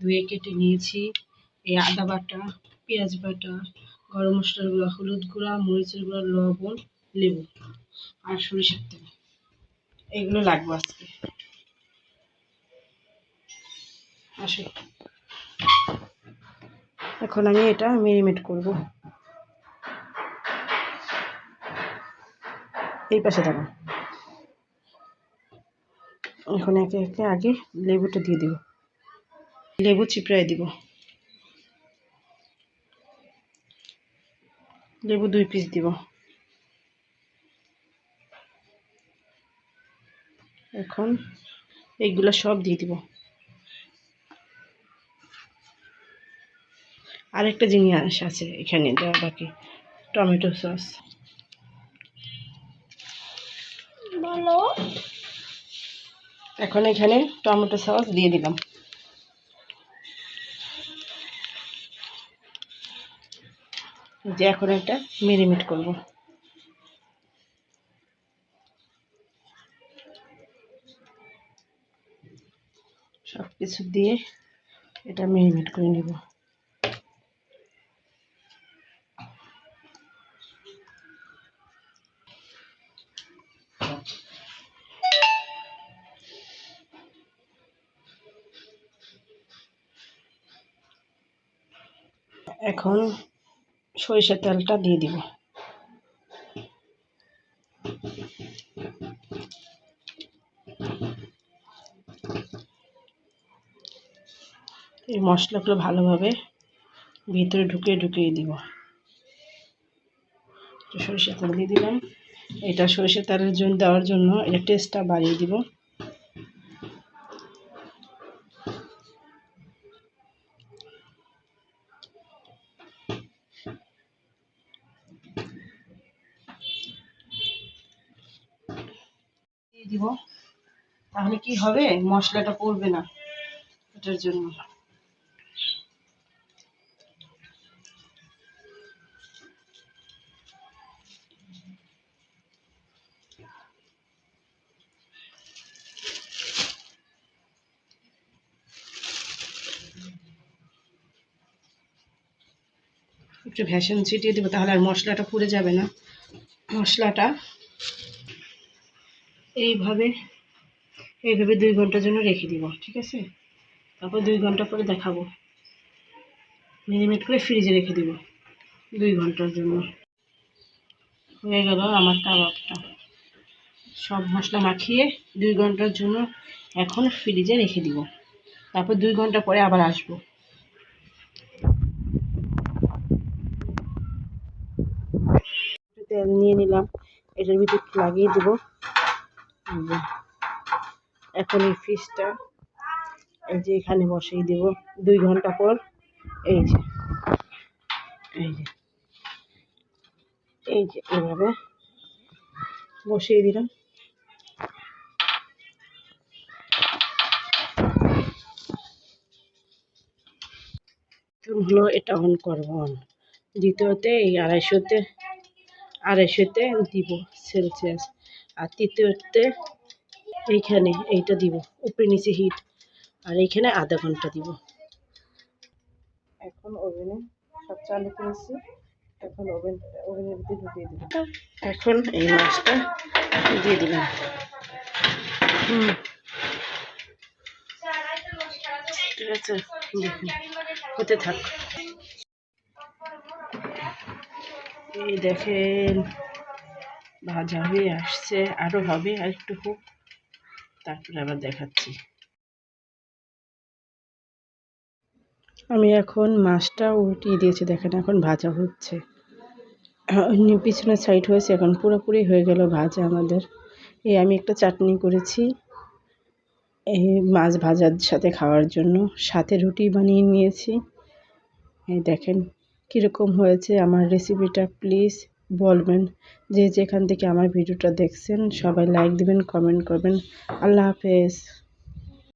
ধুয়ে কেটে নিয়েছি। এই আদা বাটা, পেঁয়াজ বাটা, গরম মশলার গুঁড়া, হলুদ গুঁড়া, মরিচের গুঁড়া, লবণ, লেবু আর সরিষার তেল। এগুলো লাগবে আজকে। আসো। এখন আমি এটা মেরিনেট করব। এই পাশে থাকো। এখন একে একে আগে লেবুটা দিয়ে দিব। লেবু চিপড়াই দিব। লেবু দুই পিস দিব। এখন এইগুলো সব দিয়ে দিব। আরেকটা জিনিস আছে এখানে দেওয়া বাকি টমেটো সস। বলো। এখন এখানে টমেটো সস দিয়ে দিলাম। যে এখন একটা মেরিনেট করব। সব কিছু দিয়ে এটা মেরিমেট করে নেব। এখন সরিষার তেলটা দিয়ে দিব। এই মশলাগুলো ভালোভাবে ভিতরে ঢুকিয়ে ঢুকিয়ে দিব। সরিষার তেল দিয়ে দিলাম। এটা সরিষার তেলের জন্য দেওয়ার জন্য এটা টেস্টটা বাড়িয়ে দিব। দিব। তাহলে কি হবে? মশলাটা পড়বে না এটার জন্য। একটু ভ্যাসন ছিটিয়ে দেবো, তাহলে আর মশলাটা পুড়ে যাবে না। মশলাটা এইভাবে এইভাবে দুই ঘণ্টার জন্য রেখে দিব, ঠিক আছে? তারপর দুই ঘণ্টা পরে দেখাবো। মিনিমেট করে ফ্রিজে রেখে দিব, দুই ঘণ্টার জন্য। হয়ে গেল আমার কাবাবটা। সব মশলা মাখিয়ে দুই ঘণ্টার জন্য এখন ফ্রিজে রেখে দিব। তারপর দুই ঘণ্টা পরে আবার আসব। তেল নিয়ে নিলাম, এটার ভিতরে লাগিয়ে দেবো। এখন এই ফিশটা এই যে এখানে বসিয়ে দেব দুই ঘণ্টা পর, এই যে এই যে এই যে এভাবে বসিয়ে দিলাম। হলো এটা অন করব অন দ্বিতীয়তে এই আড়াইশোতে আড়াইশোতে দিব সেলসিয়াস। আর তৃতীয়তে এইখানে এইটা দিব উপরে নিচে হিট আর এইখানে আধা ঘণ্টা দিব। এখন ওভেনে সব চালু করেছি এখন ওভেন ওভেনের ভিতরে ঢুকিয়ে দিব এখন এই মাছটা দিয়ে দিলাম। হুম। ঠিক আছে দেখুন হতে থাক। এই দেখেন ভাজা হয়ে আসছে আরও হবে আর একটু হোক তারপরে আবার দেখাচ্ছি। আমি এখন মাছটা উল্টিয়ে দিয়েছি, দেখেন এখন ভাজা হচ্ছে। পিছনের সাইড হয়েছে, এখন পুরোপুরি হয়ে গেল ভাজা আমাদের। এই আমি একটা চাটনি করেছি, এই মাছ ভাজার সাথে খাওয়ার জন্য। সাথে রুটি বানিয়ে নিয়েছি। এই দেখেন কীরকম হয়েছে আমার রেসিপিটা প্লিজ বলবেন যে যেখান থেকে আমার ভিডিওটা দেখছেন সবাই লাইক দিবেন কমেন্ট করবেন। আল্লাহ হাফেজ।